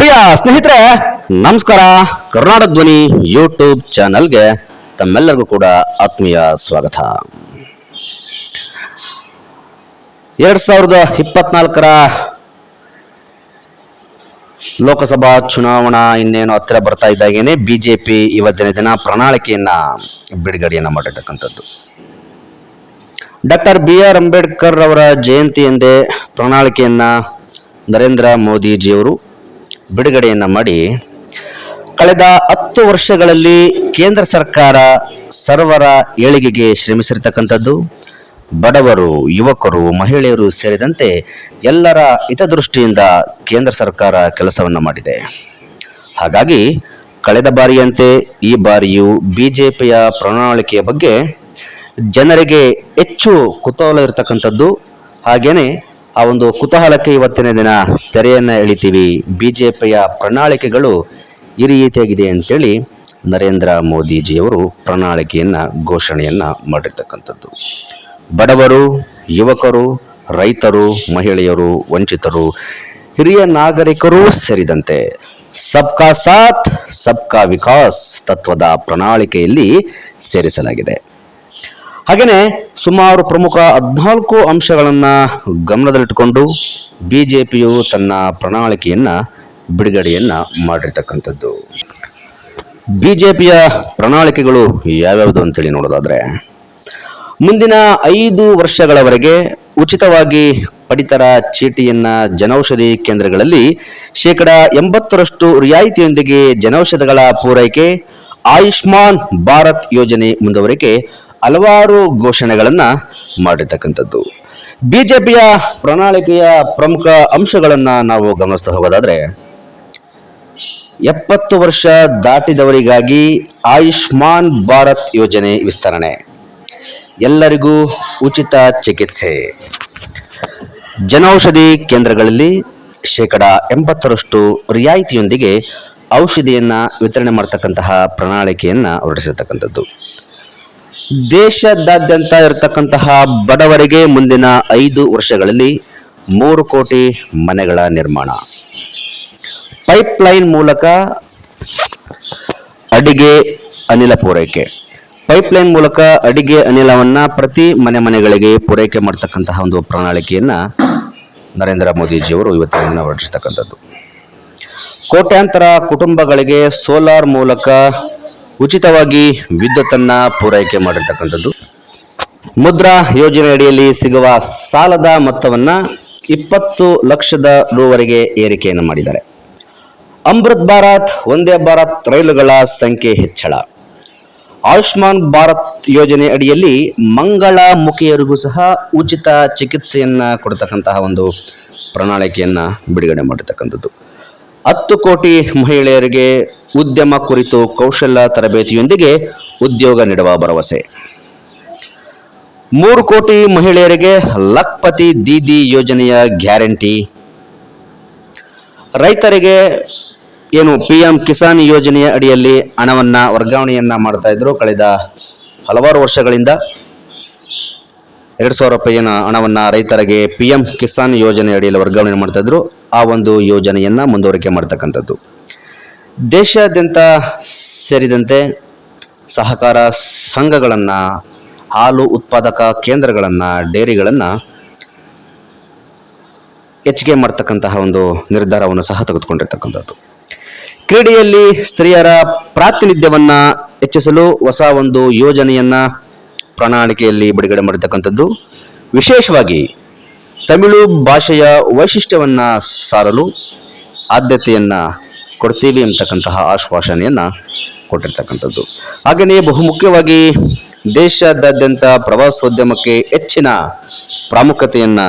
ಪ್ರಿಯ ಸ್ನೇಹಿತರೆ, ನಮಸ್ಕಾರ. ಕರ್ನಾಟಕ ಧ್ವನಿ ಯೂಟ್ಯೂಬ್ ಚಾನಲ್ಗೆ ತಮ್ಮೆಲ್ಲರಿಗೂ ಕೂಡ ಆತ್ಮೀಯ ಸ್ವಾಗತ. ಎರಡ್ ಸಾವಿರದ ಇಪ್ಪತ್ನಾಲ್ಕರ ಲೋಕಸಭಾ ಚುನಾವಣಾ ಇನ್ನೇನು ಹತ್ತಿರ ಬರ್ತಾ ಇದ್ದಾಗೇನೆ ಬಿಜೆಪಿ ಇವತ್ತಿನ ದಿನ ಪ್ರಣಾಳಿಕೆಯನ್ನ ಬಿಡುಗಡೆಯನ್ನ ಮಾಡಿರ್ತಕ್ಕಂಥದ್ದು. ಡಾಕ್ಟರ್ ಬಿ ಆರ್ ಅಂಬೇಡ್ಕರ್ ಅವರ ಜಯಂತಿ ಎಂದೇ ಪ್ರಣಾಳಿಕೆಯನ್ನ ನರೇಂದ್ರ ಮೋದಿಜಿಯವರು ಬಿಡುಗಡೆಯನ್ನ ಮಾಡಿ ಕಳೆದ ಹತ್ತು ವರ್ಷಗಳಲ್ಲಿ ಕೇಂದ್ರ ಸರ್ಕಾರ ಸರ್ವರ ಏಳಿಗೆಗೆ ಶ್ರಮಿಸಿರ್ತಕ್ಕಂಥದ್ದು, ಬಡವರು, ಯುವಕರು, ಮಹಿಳೆಯರು ಸೇರಿದಂತೆ ಎಲ್ಲರ ಹಿತದೃಷ್ಟಿಯಿಂದ ಕೇಂದ್ರ ಸರ್ಕಾರ ಕೆಲಸವನ್ನು ಮಾಡಿದೆ. ಹಾಗಾಗಿ ಕಳೆದ ಬಾರಿಯಂತೆ ಈ ಬಾರಿಯೂ ಪಿಯ ಪ್ರಣಾಳಿಕೆಯ ಬಗ್ಗೆ ಜನರಿಗೆ ಹೆಚ್ಚು ಕುತೂಹಲ ಇರತಕ್ಕಂಥದ್ದು. ಹಾಗೇನೆ ಆ ಒಂದು ಕುತೂಹಲಕ್ಕೆ ಇವತ್ತಿನ ದಿನ ತೆರೆಯನ್ನು ಎಳಿತೀವಿ. ಪಿಯ ಪ್ರಣಾಳಿಕೆಗಳು ಈ ರೀತಿಯಾಗಿದೆ ಅಂತೇಳಿ ನರೇಂದ್ರ ಮೋದಿಜಿಯವರು ಪ್ರಣಾಳಿಕೆಯನ್ನ, ಘೋಷಣೆಯನ್ನು ಮಾಡಿರ್ತಕ್ಕಂಥದ್ದು. ಬಡವರು, ಯುವಕರು, ರೈತರು, ಮಹಿಳೆಯರು, ವಂಚಿತರು, ಹಿರಿಯ ನಾಗರಿಕರೂ ಸೇರಿದಂತೆ ಸಬ್ಕಾ ಸಾಥ್, ಸಬ್ಕಾ ವಿಕಾಸ್ ತತ್ವದ ಪ್ರಣಾಳಿಕೆಯಲ್ಲಿ ಸೇರಿಸಲಾಗಿದೆ. ಹಾಗೆಯೇ ಸುಮಾರು ಪ್ರಮುಖ ಹದಿನಾಲ್ಕು ಅಂಶಗಳನ್ನು ಗಮನದಲ್ಲಿಟ್ಟುಕೊಂಡು ಬಿ ಜೆ ಪಿಯು ತನ್ನ ಪ್ರಣಾಳಿಕೆಯನ್ನ ಬಿಡುಗಡೆಯನ್ನು ಮಾಡಿರ್ತಕ್ಕಂಥದ್ದು. ಬಿ ಜೆ ಪಿಯ ಪ್ರಣಾಳಿಕೆಗಳು ಯಾವ್ಯಾವುದು ಅಂತೇಳಿ ನೋಡೋದಾದ್ರೆ, ಮುಂದಿನ ಐದು ವರ್ಷಗಳವರೆಗೆ ಉಚಿತವಾಗಿ ಪಡಿತರ ಚೀಟಿಯನ್ನ ಜನೌಷಧಿ ಕೇಂದ್ರಗಳಲ್ಲಿ ಶೇಕಡ ಎಂಬತ್ತರಷ್ಟು ರಿಯಾಯಿತಿಯೊಂದಿಗೆ ಜನೌಷಧಗಳ ಪೂರೈಕೆ, ಆಯುಷ್ಮಾನ್ ಭಾರತ್ ಯೋಜನೆ ಮುಂದುವರಿಕೆ ಹಲವಾರು ಘೋಷಣೆಗಳನ್ನು ಮಾಡಿರ್ತಕ್ಕಂಥದ್ದು. ಬಿಜೆಪಿಯ ಪ್ರಣಾಳಿಕೆಯ ಪ್ರಮುಖ ಅಂಶಗಳನ್ನು ನಾವು ಗಮನಿಸ್ತಾ ಹೋಗೋದಾದರೆ, ಎಪ್ಪತ್ತು ವರ್ಷ ದಾಟಿದವರಿಗಾಗಿ ಆಯುಷ್ಮಾನ್ ಭಾರತ್ ಯೋಜನೆ ವಿಸ್ತರಣೆ. ಎಲ್ಲರಿಗೂ ಉಚಿತ ಚಿಕಿತ್ಸೆ. ಜನೌಷಧಿ ಕೇಂದ್ರಗಳಲ್ಲಿ ಶೇಕಡ ಎಂಬತ್ತರಷ್ಟು ರಿಯಾಯಿತಿಯೊಂದಿಗೆ ಔಷಧಿಯನ್ನು ವಿತರಣೆ ಮಾಡತಕ್ಕಂತಹ ಪ್ರಣಾಳಿಕೆಯನ್ನು ಹೊರಡಿಸಿರ್ತಕ್ಕಂಥದ್ದು. ದೇಶದಾದ್ಯಂತ ಇರತಕ್ಕಂತಹ ಬಡವರಿಗೆ ಮುಂದಿನ ಐದು ವರ್ಷಗಳಲ್ಲಿ ಮೂರು ಕೋಟಿ ಮನೆಗಳ ನಿರ್ಮಾಣ. ಪೈಪ್ಲೈನ್ ಮೂಲಕ ಅಡಿಗೆ ಅನಿಲ ಪೂರೈಕೆ. ಪೈಪ್ಲೈನ್ ಮೂಲಕ ಅಡಿಗೆ ಅನಿಲವನ್ನ ಪ್ರತಿ ಮನೆ ಮನೆಗಳಿಗೆ ಪೂರೈಕೆ ಮಾಡತಕ್ಕಂತಹ ಒಂದು ಪ್ರಣಾಳಿಕೆಯನ್ನ ನರೇಂದ್ರ ಮೋದಿಜಿಯವರು ಇವತ್ತಿನ ದಿನ ಹೊರಡಿಸ್ತಕ್ಕಂಥದ್ದು. ಕೋಟ್ಯಾಂತರ ಕುಟುಂಬಗಳಿಗೆ ಸೋಲಾರ್ ಮೂಲಕ ಉಚಿತವಾಗಿ ವಿದ್ಯುತ್ತನ್ನು ಪೂರೈಕೆ ಮಾಡಿರ್ತಕ್ಕಂಥದ್ದು. ಮುದ್ರಾ ಯೋಜನೆ ಅಡಿಯಲ್ಲಿ ಸಿಗುವ ಸಾಲದ ಮೊತ್ತವನ್ನು ಇಪ್ಪತ್ತು ಲಕ್ಷದ ರೂವರೆಗೆ ಏರಿಕೆಯನ್ನು ಮಾಡಿದ್ದಾರೆ. ಅಮೃತ್ ಭಾರತ್ ಒಂದೇ ಭಾರತ್ ರೈಲುಗಳ ಸಂಖ್ಯೆ ಹೆಚ್ಚಳ. ಆಯುಷ್ಮಾನ್ ಭಾರತ್ ಯೋಜನೆ ಅಡಿಯಲ್ಲಿ ಮಂಗಳ ಮುಖಿಯರಿಗೂ ಸಹ ಉಚಿತ ಚಿಕಿತ್ಸೆಯನ್ನು ಕೊಡ್ತಕ್ಕಂತಹ ಒಂದು ಪ್ರಣಾಳಿಕೆಯನ್ನು ಬಿಡುಗಡೆ ಮಾಡಿರ್ತಕ್ಕಂಥದ್ದು. ಹತ್ತು ಕೋಟಿ ಮಹಿಳೆಯರಿಗೆ ಉದ್ಯಮ ಕುರಿತು ಕೌಶಲ್ಯ ತರಬೇತಿಯೊಂದಿಗೆ ಉದ್ಯೋಗ ನೀಡುವ ಭರವಸೆ. ಮೂರು ಕೋಟಿ ಮಹಿಳೆಯರಿಗೆ ಲಕ್ಪತಿ ದೀದಿ ಯೋಜನೆಯ ಗ್ಯಾರಂಟಿ. ರೈತರಿಗೆ ಏನು ಪಿ ಎಂ ಕಿಸಾನ್ ಯೋಜನೆಯ ಅಡಿಯಲ್ಲಿ ಹಣವನ್ನು ವರ್ಗಾವಣೆಯನ್ನು ಮಾಡ್ತಾ ಇದ್ರು. ಕಳೆದ ಹಲವಾರು ವರ್ಷಗಳಿಂದ ಎರಡು ಸಾವಿರ ರೂಪಾಯಿನ ಹಣವನ್ನು ರೈತರಿಗೆ ಪಿ ಎಂ ಕಿಸಾನ್ ಯೋಜನೆ ಅಡಿಯಲ್ಲಿ ವರ್ಗಾವಣೆ ಮಾಡ್ತಾ ಇದ್ರು. ಆ ಒಂದು ಯೋಜನೆಯನ್ನು ಮುಂದುವರಿಕೆ ಮಾಡ್ತಕ್ಕಂಥದ್ದು. ದೇಶಾದ್ಯಂತ ಸೇರಿದಂತೆ ಸಹಕಾರ ಸಂಘಗಳನ್ನು, ಹಾಲು ಉತ್ಪಾದಕ ಕೇಂದ್ರಗಳನ್ನು, ಡೇರಿಗಳನ್ನು ಹೆಚ್ಚಿಗೆ ಮಾಡ್ತಕ್ಕಂತಹ ಒಂದು ನಿರ್ಧಾರವನ್ನು ಸಹ ತೆಗೆದುಕೊಂಡಿರ್ತಕ್ಕಂಥದ್ದು. ಕ್ರೀಡೆಯಲ್ಲಿ ಸ್ತ್ರೀಯರ ಪ್ರಾತಿನಿಧ್ಯವನ್ನು ಹೆಚ್ಚಿಸಲು ಹೊಸ ಒಂದು ಯೋಜನೆಯನ್ನ ಪ್ರಣಾಳಿಕೆಯಲ್ಲಿ ಬಿಡುಗಡೆ ಮಾಡಿರ್ತಕ್ಕಂಥದ್ದು. ವಿಶೇಷವಾಗಿ ತಮಿಳು ಭಾಷೆಯ ವೈಶಿಷ್ಟ್ಯವನ್ನು ಸಾರಲು ಆದ್ಯತೆಯನ್ನು ಕೊಡ್ತೀವಿ ಅಂತಕ್ಕಂತಹ ಆಶ್ವಾಸನೆಯನ್ನು ಕೊಟ್ಟಿರ್ತಕ್ಕಂಥದ್ದು. ಹಾಗೆಯೇ ಬಹುಮುಖ್ಯವಾಗಿ ದೇಶದಾದ್ಯಂತ ಪ್ರವಾಸೋದ್ಯಮಕ್ಕೆ ಹೆಚ್ಚಿನ ಪ್ರಾಮುಖ್ಯತೆಯನ್ನು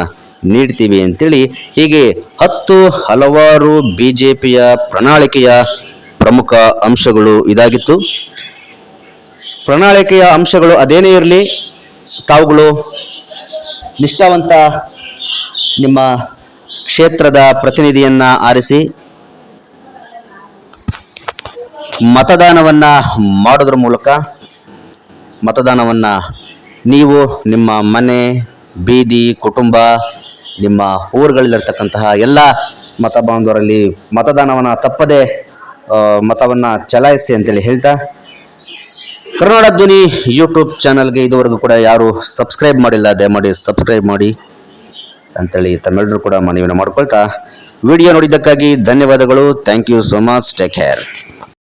ನೀಡ್ತೀವಿ ಅಂತೇಳಿ ಹೀಗೆ ಹತ್ತು ಹಲವಾರು ಬಿಜೆಪಿಯ ಪ್ರಣಾಳಿಕೆಯ ಪ್ರಮುಖ ಅಂಶಗಳು ಇದಾಗಿತ್ತು. ಪ್ರಣಾಳಿಕೆಯ ಅಂಶಗಳು ಅದೇನೇ ಇರಲಿ, ತಾವುಗಳು ನಿಷ್ಠಾವಂತ ನಿಮ್ಮ ಕ್ಷೇತ್ರದ ಪ್ರತಿನಿಧಿಯನ್ನ ಆರಿಸಿ, ಮತದಾನವನ್ನ ಮಾಡೋದ್ರ ಮೂಲಕ ಮತದಾನವನ್ನ ನೀವು ನಿಮ್ಮ ಮನೆ, ಬೀದಿ, ಕುಟುಂಬ, ನಿಮ್ಮ ಊರುಗಳಲ್ಲಿರ್ತಕ್ಕಂತಹ ಎಲ್ಲ ಮತ ಬಾಂಧವರಲ್ಲಿ ಮತದಾನವನ್ನು ತಪ್ಪದೆ ಮತವನ್ನು ಚಲಾಯಿಸಿ ಅಂತೇಳಿ ಹೇಳ್ತಾ ಕರ್ನಾಟಕ ಧ್ವನಿ ಯೂಟ್ಯೂಬ್ ಚಾನಲ್ಗೆ ಇದುವರೆಗೂ ಕೂಡ ಯಾರು ಸಬ್ಸ್ಕ್ರೈಬ್ ಮಾಡಿಲ್ಲ, ದಯಮಾಡಿ ಸಬ್ಸ್ಕ್ರೈಬ್ ಮಾಡಿ ಅಂತೇಳಿ ತಮ್ಮೆಲ್ಲರೂ ಕೂಡ ಮನವಿಯನ್ನು ಮಾಡ್ಕೊಳ್ತಾ ವಿಡಿಯೋ ನೋಡಿದ್ದಕ್ಕಾಗಿ ಧನ್ಯವಾದಗಳು. Thank you so much. Take care